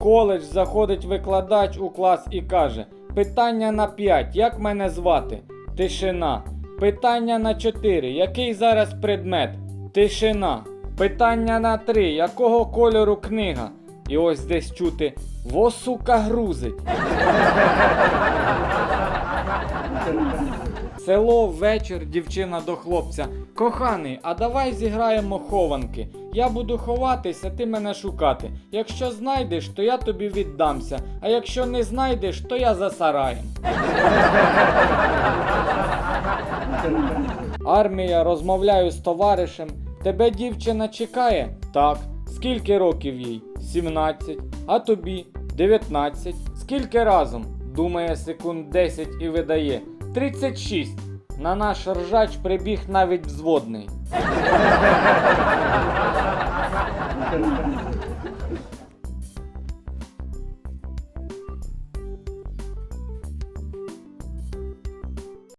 Коледж заходить викладач у клас і каже: Питання на 5. Як мене звати? Тишина. Питання на 4. Який зараз предмет? Тишина. Питання на 3. Якого кольору книга? І ось десь чути Во сука грузить. Село вечір, дівчина до хлопця. Коханий, а давай зіграємо хованки. Я буду ховатися, ти мене шукати. Якщо знайдеш, то я тобі віддамся. А якщо не знайдеш, то я за сараєм. Армія, розмовляю з товаришем. Тебе дівчина чекає? Так. Скільки років їй? 17. А тобі? 19. Скільки разом? Думає секунд 10 і видає. 36. На наш ржач прибіг навіть взводний.